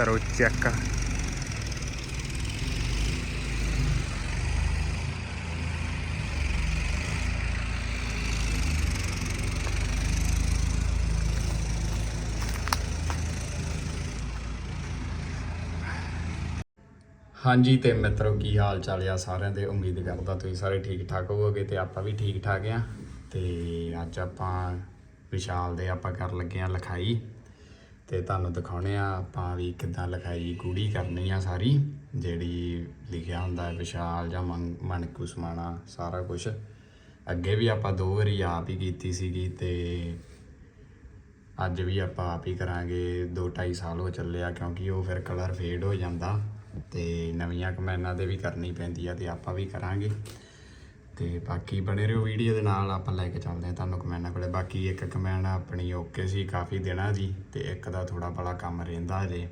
ਕਰੋ ਚੈੱਕ ਹਾਂਜੀ ਤੇ ਮਿੱਤਰੋ, ਕੀ ਹਾਲ ਚਾਲ ਆ ਸਾਰਿਆਂ ਦੇ? ਉਮੀਦ ਕਰਦਾ ਤੁਸੀਂ ਸਾਰੇ ਠੀਕ ਠਾਕ ਹੋਵੋਗੇ ਤੇ ਆਪਾਂ ਵੀ ਠੀਕ ਠਾਕ ਆ। ਤੇ ਅੱਜ ਆਪਾਂ ਵਿਸ਼ਾਲ ਦੇ ਆਪਾਂ ਕਰ ਲੱਗੇ ਆ ਲਿਖਾਈ। ਤੇ ਤੁਹਾਨੂੰ ਦਿਖਾਉਣੇ ਆ ਆਪਾਂ ਵੀ ਕਿੱਦਾਂ ਲਿਖਾਈ ਗੂੜੀ ਕਰਨੀ ਆ ਸਾਰੀ, ਜਿਹੜੀ ਲਿਖਿਆ ਹੁੰਦਾ ਹੈ, ਵਿਸ਼ਾਲ ਜਾਂ ਮਨ ਮਨਕੂ ਸਮਾਣਾ, ਸਾਰਾ ਕੁਝ ਅੱਗੇ ਵੀ ਆਪਾਂ ਦੋ ਵਾਰੀ ਆਪ ਹੀ ਕੀਤੀ ਸੀਗੀ ਤੇ ਅੱਜ ਵੀ ਆਪਾਂ ਆਪ ਹੀ ਕਰਾਂਗੇ 2.5 ਸਾਲ ਹੋ ਚੱਲਿਆ ਕਿਉਂਕਿ ਉਹ ਫਿਰ ਕਲਰ ਫੇਡ ਹੋ ਜਾਂਦਾ ਤੇ ਨਵੀਆਂ ਕਮੈਨਾਂ ਦੇ ਵੀ ਕਰਨੀ ਪੈਂਦੀ ਆ ਤੇ ਆਪਾਂ ਵੀ ਕਰਾਂਗੇ। ਤੇ ਬਾਕੀ ਬਣੇ ਰਹੋ ਵੀਡੀਓ ਦੇ ਨਾਲ, ਆਪਾਂ ਲੈ ਕੇ ਚੱਲਦੇ ਹਾਂ ਤੁਹਾਨੂੰ ਕਮੈਨਾਂ ਕੋਲੇ। ਬਾਕੀ ਇੱਕ ਕਮੈਨ ਆਪਣੀ ਓਕੇ ਸੀ, ਕਾਫੀ ਦਿਨਾਂ ਦੀ ਤੇ ਇੱਕ ਦਾ ਥੋੜਾ ਬੜਾ ਕੰਮ ਰਹਿੰਦਾ ਹਜੇ।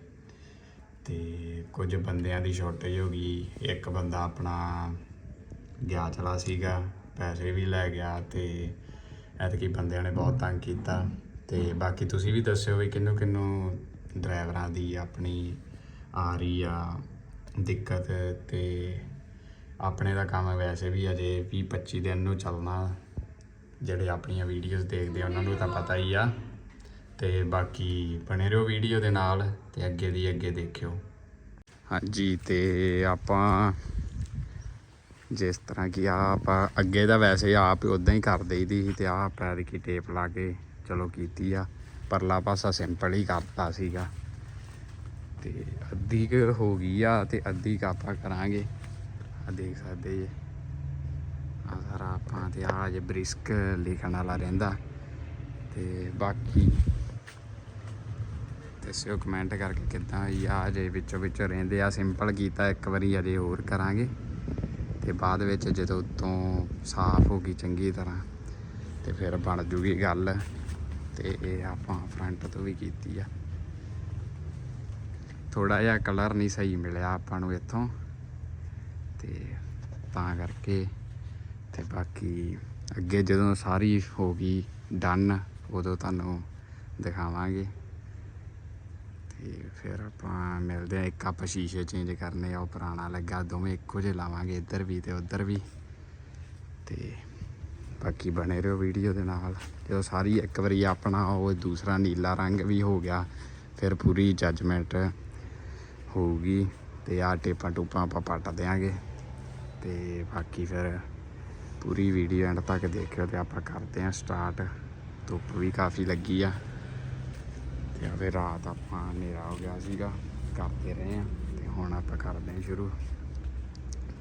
ਤੇ ਕੁਝ ਬੰਦਿਆਂ ਦੀ ਸ਼ਾਰਟੇਜ ਹੋ ਗਈ। ਇੱਕ ਬੰਦਾ ਆਪਣਾ ਗਿਆ ਚਲਾ ਸੀਗਾ, ਪੈਸੇ ਵੀ ਲੈ ਗਿਆ ਤੇ ਐਤਕੀ ਬੰਦਿਆਂ ਨੇ ਬਹੁਤ ਤੰਗ ਕੀਤਾ। ਤੇ ਬਾਕੀ ਤੁਸੀਂ ਵੀ ਦੱਸਿਓ ਵੀ ਕਿੰਨੂੰ ਕਿੰਨੂੰ ਡਰਾਈਵਰਾਂ ਦੀ ਆਪਣੀ ਆ ਰਹੀ ਆ ਦਿੱਕਤ ਤੇ ਆਪਣੇ ਦਾ ਕੰਮ ਵੈਸੇ ਵੀ ਅਜੇ 20 25 ਦਿਨ ਨੂੰ ਚੱਲਣਾ। ਜਿਹੜੇ ਆਪਣੀਆਂ ਵੀਡੀਓਜ਼ ਦੇਖਦੇ ਉਹਨਾਂ ਨੂੰ ਤਾਂ ਪਤਾ ਹੀ ਆ। ਤੇ ਬਾਕੀ ਬਣੇ ਰਹੋ ਵੀਡੀਓ ਦੇ ਨਾਲ ਤੇ ਅੱਗੇ ਦੀ ਅੱਗੇ ਦੇਖਿਓ। ਹਾਂਜੀ, ਤੇ ਆਪਾਂ ਜਿਸ ਤਰ੍ਹਾਂ ਕਿ ਆ ਆਪਾਂ ਅੱਗੇ ਦਾ ਵੈਸੇ ਆਪ ਉਦਾਂ ਹੀ ਕਰ ਦੇਈਦੀ ਸੀ ਤੇ ਆ ਪੈਰ ਕੀ ਟੇਪ ਲਾ ਕੇ ਚਲੋ ਕੀਤੀ ਆ। ਪਰਲਾ ਪਾਸਾ ਸਿੰਪਲ ਹੀ ਕਰਤਾ ਸੀਗਾ। ਤੇ ਅੱਧੀ ਕੁ ਹੋ ਗਈ ਆ ਤੇ ਅੱਧੀ ਕੁ ਆਪਾਂ ਕਰਾਂਗੇ। ਆ ਦੇਖ ਸਕਦੇ ਜੇ। ਆ ਸਾਰਾ ਆਪਾਂ ਤੇ ਆ ਜੇ ਬ੍ਰਿਸਕ ਲਿਖਣ ਵਾਲਾ ਰਹਿੰਦਾ। ਤੇ ਬਾਕੀ ਦੱਸਿਓ ਕਮੈਂਟ ਕਰਕੇ ਕਿੱਦਾਂ ਹੋਈ ਆ ਜੇ ਵਿੱਚੋਂ ਵਿੱਚੋਂ ਰਹਿੰਦੇ ਆ। ਸਿੰਪਲ ਕੀਤਾ, ਇੱਕ ਵਾਰੀ ਅਜੇ ਹੋਰ ਕਰਾਂਗੇ। ਤੇ ਬਾਅਦ ਵਿੱਚ ਜਦੋਂ ਉਤੋਂ ਸਾਫ਼ ਹੋ ਗਈ ਚੰਗੀ ਤਰ੍ਹਾਂ, ਤੇ ਫਿਰ ਬਣ ਜੂਗੀ ਗੱਲ। ਤੇ ਇਹ ਆਪਾਂ ਫਰੰਟ ਤੋਂ ਵੀ ਕੀਤੀ ਆ। ਥੋੜਾ ਜਿਹਾ ਕਲਰ ਨਹੀਂ ਸਹੀ ਮਿਲਿਆ ਆਪਾਂ ਨੂੰ ਇੱਥੋਂ। ਤੇ ਤਾਂ ਕਰਕੇ ਤੇ ਬਾਕੀ ਅੱਗੇ ਜਦੋਂ ਸਾਰੀ ਹੋ ਗਈ ਡਨ ਉਦੋਂ ਤੁਹਾਨੂੰ ਦਿਖਾਵਾਂਗੇ। ਤੇ ਫਿਰ ਆਪਾਂ ਮਿਲਦੇ ਆ ਇੱਕ ਆਪਾਂ ਸ਼ੀਸ਼ੇ ਚੇਂਜ ਕਰਨੇ ਆ, ਉਹ ਪੁਰਾਣਾ ਲੱਗਾ, ਦੋਵੇਂ ਇੱਕੋ ਜਿਹੇ ਲਾਵਾਂਗੇ, ਇੱਧਰ ਵੀ ਤੇ ਉੱਧਰ ਵੀ। ਤੇ ਬਾਕੀ ਬਣੇ ਰਹੋ ਵੀਡੀਓ ਦੇ ਨਾਲ। ਜਦੋਂ ਸਾਰੀ ਇੱਕ ਵਾਰੀ ਆਪਣਾ ਉਹ ਦੂਸਰਾ ਨੀਲਾ ਰੰਗ ਵੀ ਹੋ ਗਿਆ, ਫਿਰ ਪੂਰੀ ਜੱਜਮੈਂਟ ਹੋਊਗੀ। ਤੇ ਆ ਟੇਪਾਂ ਟੂਪਾਂ ਆਪਾਂ ਪੱਟ ਦਿਆਂਗੇ। ਤੇ ਬਾਕੀ ਫਿਰ ਪੂਰੀ ਵੀਡੀਓ ਐਂਡ ਤੱਕ ਦੇਖਿਓ ਤੇ ਆਪਾਂ ਕਰਦੇ ਆਂ ਸਟਾਰਟ ਧੁੱਪ ਵੀ ਕਾਫੀ ਲੱਗੀ ਆ। ਤੇ ਆ ਫਿਰ ਰਾਤ ਆਪਾਂ ਹਨੇਰਾ ਹੋ ਗਿਆ ਸੀਗਾ, ਕਰਦੇ ਰਹੇ ਆ ਤੇ ਹੁਣ ਆਪਾਂ ਕਰਦੇ ਆਂ ਸ਼ੁਰੂ।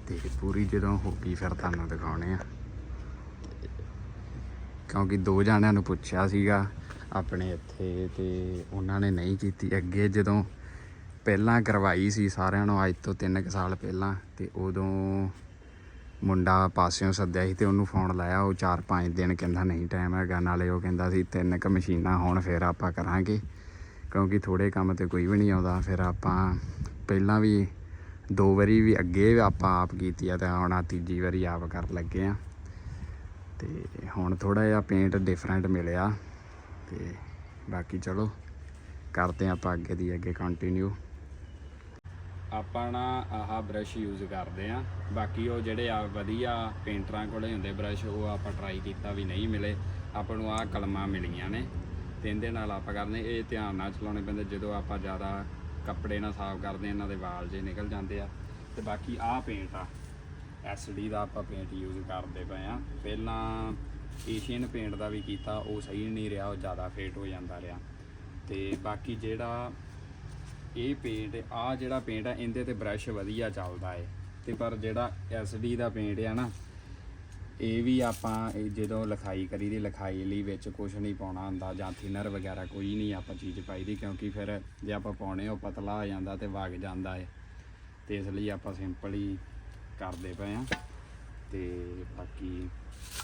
ਤੇ ਪੂਰੀ ਜਦੋਂ ਹੋ ਗਈ ਫਿਰ ਤੁਹਾਨੂੰ ਦਿਖਾਉਣੇ ਆ। ਕਿਉਂਕਿ ਦੋ ਜਾਣਿਆਂ ਨੂੰ ਪੁੱਛਿਆ ਸੀਗਾ, ਆਪਣੇ ਇੱਥੇ ਤੇ ਉਹਨਾਂ ਨੇ ਨਹੀਂ ਕੀਤੀ। ਅੱਗੇ ਜਦੋਂ ਪਹਿਲਾਂ ਕਰਵਾਈ ਸੀ ਸਾਰਿਆਂ ਨੂੰ, ਅੱਜ ਤੋਂ 3 ਕੁ ਸਾਲ ਪਹਿਲਾਂ ਤੇ ਉਦੋਂ ਮੁੰਡਾ ਪਾਸਿਓਂ ਸੱਦਿਆ ਸੀ ਤੇ ਉਹਨੂੰ ਫੋਨ ਲਾਇਆ, ਉਹ 4-5 ਦਿਨ ਕਹਿੰਦਾ ਨਹੀਂ ਟਾਈਮ ਹੈਗਾ, ਨਾਲੇ ਉਹ ਕਹਿੰਦਾ ਸੀ ਤਿੰਨ ਕੁ ਮਸ਼ੀਨਾਂ ਹੋਣ ਫਿਰ ਆਪਾਂ ਕਰਾਂਗੇ, ਕਿਉਂਕਿ ਥੋੜੇ ਕੰਮ ਤੇ ਕੋਈ ਵੀ ਨਹੀਂ ਆਉਂਦਾ, ਫਿਰ ਆਪਾਂ ਪਹਿਲਾਂ ਵੀ ਦੋ ਵਾਰੀ ਵੀ ਅੱਗੇ ਆਪਾਂ ਆਪ ਕੀਤੀ ਆ ਤੇ ਹੁਣ ਆ ਤੀਜੀ ਵਾਰੀ ਆਪ ਕਰਨ ਲੱਗੇ ਆ। ਤੇ ਹੁਣ ਥੋੜਾ ਜਿਹਾ ਪੇਂਟ ਡਿਫਰੈਂਟ ਮਿਲਿਆ ਤੇ ਬਾਕੀ ਚਲੋ, ਕਰਦੇ ਹਾਂ ਆਪਾਂ ਅੱਗੇ ਦੀ, ਅੱਗੇ ਕੰਟੀਨਿਊ ਆਪਾਂ ਨਾ ਆਹ ਬ੍ਰਸ਼ ਯੂਜ਼ ਕਰਦੇ ਆ ਬਾਕੀ ਉਹ ਜਿਹੜੇ ਆ ਵਧੀਆ ਪੇਂਟਰਾਂ ਕੋਲੇ ਹੁੰਦੇ ਬ੍ਰਸ਼ ਉਹ ਆਪਾਂ ਟਰਾਈ ਕੀਤਾ ਵੀ ਨਹੀਂ ਮਿਲੇ। ਆਪਾਂ ਨੂੰ ਆਹ ਕਲਮਾਂ ਮਿਲੀਆਂ ਨੇ। ਤੇ ਇਹਦੇ ਨਾਲ ਆਪਾਂ ਕਰਦੇ, ਇਹ ਧਿਆਨ ਨਾਲ ਚਲਾਉਣੇ ਪੈਂਦੇ। ਜਦੋਂ ਆਪਾਂ ਜ਼ਿਆਦਾ ਕੱਪੜੇ ਨਾਲ ਸਾਫ਼ ਕਰਦੇ, ਇਹਨਾਂ ਦੇ ਵਾਲ ਜੇ ਨਿਕਲ ਜਾਂਦੇ ਆ। ਤੇ ਬਾਕੀ ਆਹ ਪੇਂਟ ਆ। ਐਸਡੀ ਦਾ ਆਪਾਂ ਪੇਂਟ ਯੂਜ਼ ਕਰਦੇ ਪਏ ਆ ਪਹਿਲਾਂ ਏਸ਼ੀਅਨ ਪੇਂਟ ਦਾ ਵੀ ਕੀਤਾ, ਉਹ ਸਹੀ ਨਹੀਂ ਰਿਹਾ, ਉਹ ਜ਼ਿਆਦਾ ਫੇਟ ਹੋ ਜਾਂਦਾ ਰਿਹਾ। ਤੇ ਬਾਕੀ ਜਿਹੜਾ ਇਹ ਪੇਂਟ ਆ ਜਿਹੜਾ ਪੇਂਟ ਆ, ਇਹਦੇ ਤੇ ਬ੍ਰਸ਼ ਵਧੀਆ ਚੱਲਦਾ ਏ। ਤੇ ਪਰ ਜਿਹੜਾ ਐਸਡੀ ਦਾ ਪੇਂਟ ਆ ਨਾ, ਇਹ ਵੀ ਆਪਾਂ ਇਹ ਜਦੋਂ ਲਿਖਾਈ ਕਰੀ ਦੀ, ਲਿਖਾਈ ਲਈ ਵਿੱਚ ਕੁਝ ਨਹੀਂ ਪਾਉਣਾ ਹੁੰਦਾ ਜਾਂ ਥਿਨਰ ਵਗੈਰਾ ਕੋਈ ਨਹੀਂ ਆਪਾਂ ਚੀਜ਼ ਪਾਈ ਦੀ, ਕਿਉਂਕਿ ਫਿਰ ਜੇ ਆਪਾਂ ਪਾਉਣੇ ਉਹ ਪਤਲਾ ਹੋ ਜਾਂਦਾ ਤੇ ਵਗ ਜਾਂਦਾ ਏ। ਤੇ ਇਸ ਲਈ ਆਪਾਂ ਸਿੰਪਲ ਹੀ ਕਰਦੇ ਪਏ ਆ। ਤੇ ਬਾਕੀ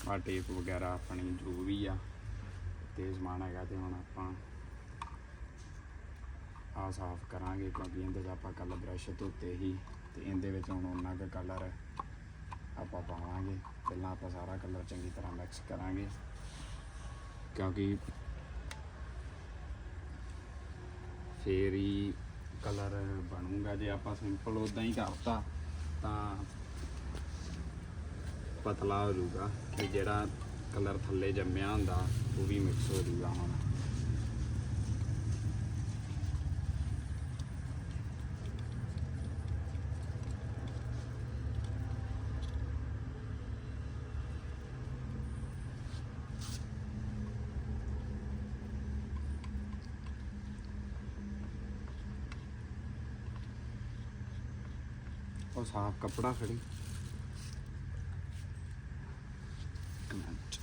ਆ ਟੇਪ ਵਗੈਰਾ ਆਪਣੀ ਜੋ ਵੀ ਆ, ਤੇ ਸਮਾਨ ਹੈਗਾ ਤੇ ਹੁਣ ਆਪਾਂ ਆ ਸਾਫ਼ ਕਰਾਂਗੇ ਕਿਉਂਕਿ ਇਹਦੇ 'ਚ ਆਪਾਂ ਕੱਲ ਬ੍ਰਸ਼ ਧੋਤੇ ਹੀ ਤੇ ਇਹਦੇ ਵਿੱਚ ਹੁਣ ਉਹਨਾਂ ਕੁ ਕਲਰ ਆਪਾਂ ਪਾਵਾਂਗੇ। ਪਹਿਲਾਂ ਆਪਾਂ ਸਾਰਾ ਕਲਰ ਚੰਗੀ ਤਰ੍ਹਾਂ ਮਿਕਸ ਕਰਾਂਗੇ। ਕਿਉਂਕਿ ਫੇਰ ਹੀ ਕਲਰ ਬਣੂਗਾ। ਜੇ ਆਪਾਂ ਸਿੰਪਲ ਉਦਾਂ ਹੀ ਕਰਤਾ ਤਾਂ ਪਤਲਾ ਹੋ ਜਾਊਗਾ ਤੇ ਜਿਹੜਾ ਕਲਰ ਥੱਲੇ ਜੰਮਿਆ ਹੁੰਦਾ, ਉਹ ਵੀ ਮਿਕਸ ਹੋ ਜਾਊਗਾ ਹੁਣ। ਉਹ ਸਾਫ਼ ਕੱਪੜਾ ਖੜੀ ਇੱਕ ਮਿੰਟ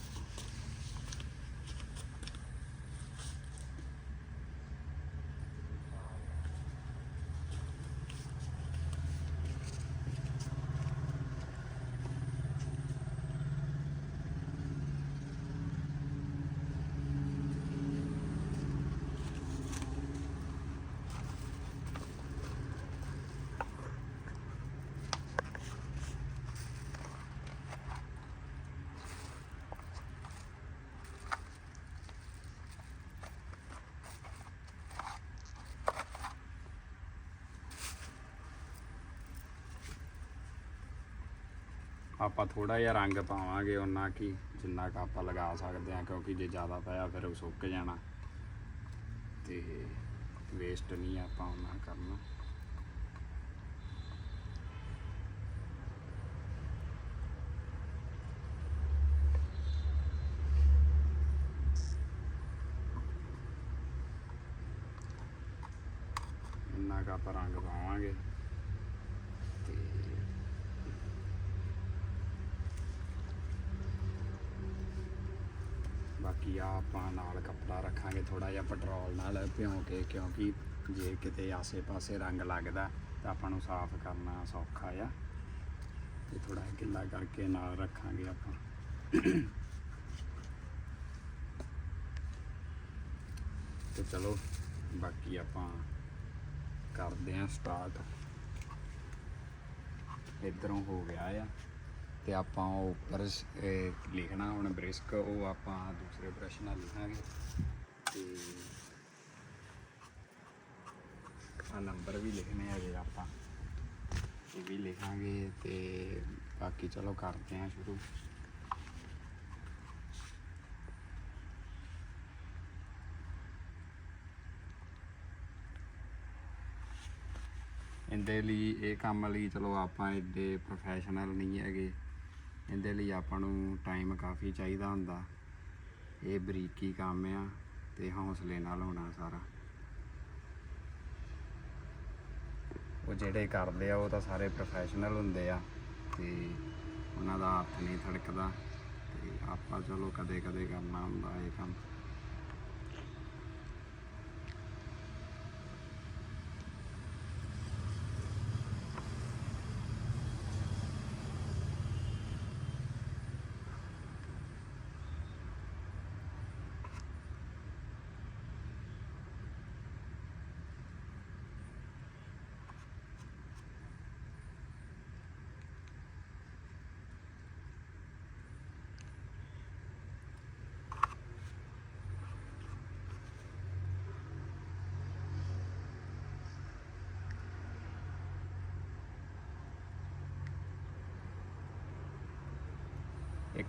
ਆਪਾਂ ਥੋੜਾ ਜਿਹਾ ਰੰਗ ਪਾਵਾਂਗੇ, ਉਹਨਾਂ ਕੀ ਜਿੰਨਾ ਕੁ ਆਪਾਂ ਲਗਾ ਸਕਦੇ ਆ ਕਿਉਂਕਿ ਜੇ ਜ਼ਿਆਦਾ ਪਾਇਆ ਫਿਰ ਉਹ ਸੁੱਕ ਜਾਣਾ। ਤੇ ਵੇਸਟ ਨਹੀਂ ਆਪਾਂ ਉਹਨਾਂ ਕਰਨਾ। ਇੰਨਾ ਕੁ ਆਪਾਂ ਰੰਗ ਪਾਵਾਂਗੇ ਤੇ ਬਾਕੀ ਆ ਆਪਾਂ ਨਾਲ ਕੱਪੜਾ ਰੱਖਾਂਗੇ ਥੋੜਾ ਜਿਹਾ ਪੈਟਰੋਲ ਨਾਲ ਭਿਉਂ ਕੇ, ਕਿਉਂਕਿ ਜੇ ਕਿਤੇ ਆਸੇ-ਪਾਸੇ ਰੰਗ ਲੱਗਦਾ ਤਾਂ ਆਪਾਂ ਨੂੰ ਸਾਫ਼ ਕਰਨਾ ਸੌਖਾ ਆ। ਤੇ ਥੋੜਾ ਗਿੱਲਾ ਕਰਕੇ ਨਾਲ ਰੱਖਾਂਗੇ ਆਪਾਂ। ਤੇ ਚਲੋ, ਬਾਕੀ ਆਪਾਂ ਕਰਦੇ ਆਂ ਸਟਾਰਟ। ਇਧਰੋਂ ਹੋ ਗਿਆ ਆ। ਤੇ ਆਪਾਂ ਉਹ ਉੱਪਰ ਲਿਖਣਾ, ਹੁਣ ਬ੍ਰਿਸਕ, ਉਹ ਆਪਾਂ ਦੂਸਰੇ ਬ੍ਰਸ਼ ਨਾਲ ਲਿਖਾਂਗੇ। ਤੇ ਆ ਨੰਬਰ ਵੀ ਲਿਖਣੇ ਹੈਗੇ ਆਪਾਂ। ਇਹ ਵੀ ਲਿਖਾਂਗੇ ਤੇ ਬਾਕੀ ਚਲੋ ਕਰਦੇ ਹਾਂ ਸ਼ੁਰੂ। ਇਹਦੇ ਲਈ, ਇਹ ਕੰਮ ਲਈ ਚਲੋ ਆਪਾਂ ਇੱਡੇ ਪ੍ਰੋਫੈਸ਼ਨਲ ਨਹੀਂ ਹੈਗੇ। ਇਹਦੇ ਲਈ ਆਪਾਂ ਨੂੰ ਟਾਈਮ ਕਾਫੀ ਚਾਹੀਦਾ ਹੁੰਦਾ। ਇਹ ਬਰੀਕੀ ਕੰਮ ਆ ਤੇ ਹੌਸਲੇ ਨਾਲ ਹੋਣਾ ਸਾਰਾ। ਉਹ ਜਿਹੜੇ ਕਰਦੇ ਆ, ਉਹ ਤਾਂ ਸਾਰੇ ਪ੍ਰੋਫੈਸ਼ਨਲ ਹੁੰਦੇ ਆ ਤੇ ਉਹਨਾਂ ਦਾ ਹੱਥ ਨਹੀਂ ਥੜਕਦਾ ਤੇ ਆਪਾਂ ਚਲੋ ਕਦੇ ਕਦੇ ਕਰਨਾ ਹੁੰਦਾ ਇਹ ਕੰਮ।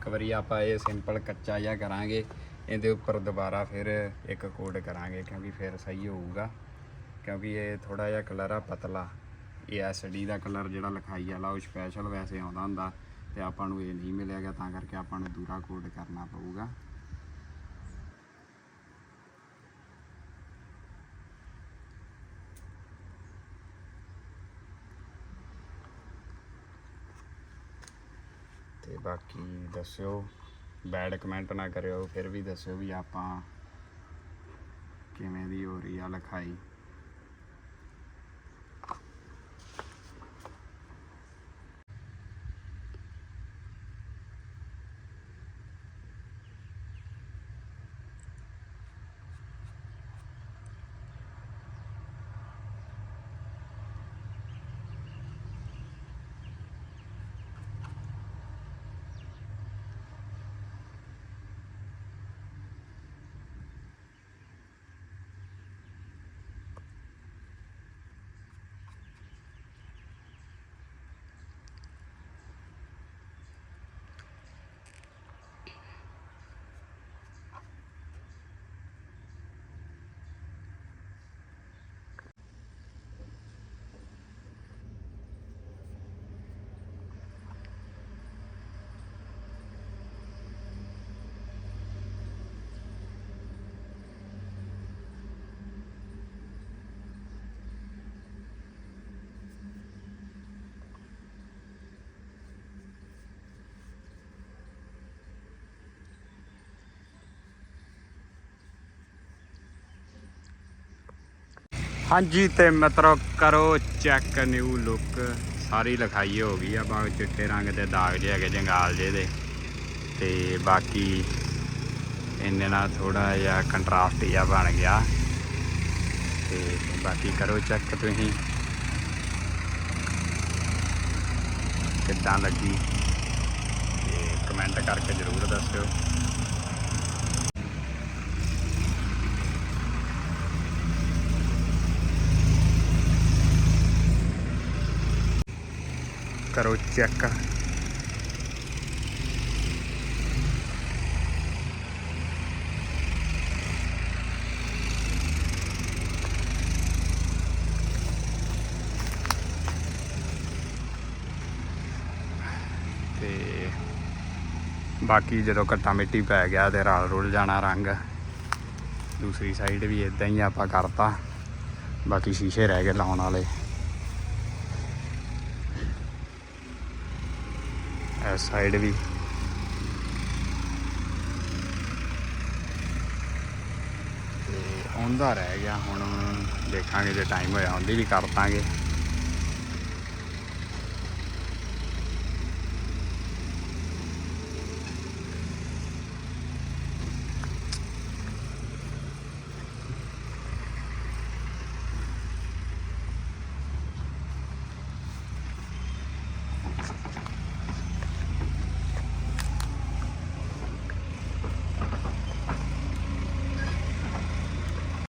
ਇੱਕ ਵਾਰੀ ਆਪਾਂ ਇਹ ਸਿੰਪਲ ਕੱਚਾ ਜਿਹਾ ਕਰਾਂਗੇ, ਇਹਦੇ ਉੱਪਰ ਦੁਬਾਰਾ ਫਿਰ ਇੱਕ ਕੋਡ ਕਰਾਂਗੇ ਕਿਉਂਕਿ ਫਿਰ ਸਹੀ ਹੋਊਗਾ। ਕਿਉਂਕਿ ਇਹ ਥੋੜਾ ਜਿਹਾ ਕਲਰ ਆ ਪਤਲਾ। ਇਹ ਐਸਡੀ ਦਾ ਕਲਰ ਜਿਹੜਾ ਲਿਖਾਈ ਵਾਲਾ, ਉਹ ਸਪੈਸ਼ਲ ਵੈਸੇ ਆਉਂਦਾ ਹੁੰਦਾ ਤੇ ਆਪਾਂ ਨੂੰ ਇਹ ਨਹੀਂ ਮਿਲਿਆ ਗਿਆ ਤਾਂ ਕਰਕੇ ਆਪਾਂ ਨੂੰ ਦੂਰਾ ਕੋਡ ਕਰਨਾ ਪਊਗਾ। ਤੇ ਬਾਕੀ ਦੱਸਿਓ ਬੈਡ ਕਮੈਂਟ ਨਾ ਕਰਿਓ, ਫਿਰ ਵੀ ਦੱਸਿਓ ਵੀ ਆਪਾਂ ਕਿਵੇਂ ਦੀ ਹੋ ਰਹੀ ਆ ਲਿਖਾਈ। ਹਾਂਜੀ ਤੇ ਮਿੱਤਰੋ, ਕਰੋ ਚੈੱਕ ਨਿਊ ਲੁੱਕ ਸਾਰੀ ਲਿਖਾਈ ਹੋ ਗਈ ਆ ਬਾਗ ਚਿੱਟੇ ਰੰਗ ਦੇ ਦਾਗ ਜਿਹੇ ਹੈਗੇ, ਜੰਗਾਲ ਜਿਹੇ ਦੇ। ਤੇ ਬਾਕੀ ਇਹਨੇ ਨਾਲ ਥੋੜਾ ਜਿਹਾ ਕੰਟਰਾਸਟ ਜਿਹਾ ਬਣ ਗਿਆ। ਤੇ ਬਾਕੀ ਕਰੋ ਚੈੱਕ ਤੁਸੀਂ। ਕਿੱਦਾਂ ਲੱਗੀ? ਤੇ ਕਮੈਂਟ ਕਰਕੇ ਜ਼ਰੂਰ ਦੱਸਿਓ। ਕਰੋ ਚੈੱਕ ਤੇ ਬਾਕੀ ਜਦੋਂ ਕੱਟਾ ਮਿੱਟੀ ਪੈ ਗਿਆ ਤੇ ਰਲ ਰੁਲ ਜਾਣਾ ਰੰਗ, ਦੂਸਰੀ ਸਾਈਡ ਵੀ ਇਦਾਂ ਹੀ ਆਪਾਂ ਕਰਤਾ। ਬਾਕੀ ਸ਼ੀਸ਼ੇ ਰਹਿ ਗਏ ਲਾਉਣ ਵਾਲੇ ਇਸ ਸਾਈਡ ਵੀ। ਤੇ ਆਉਂਦਾ ਰਹਿ ਗਿਆ, ਹੁਣ ਦੇਖਾਂਗੇ ਜੇ ਟਾਈਮ ਹੋਇਆ, ਉਹਦੀ ਵੀ ਕਰ ਦਾਂਗੇ।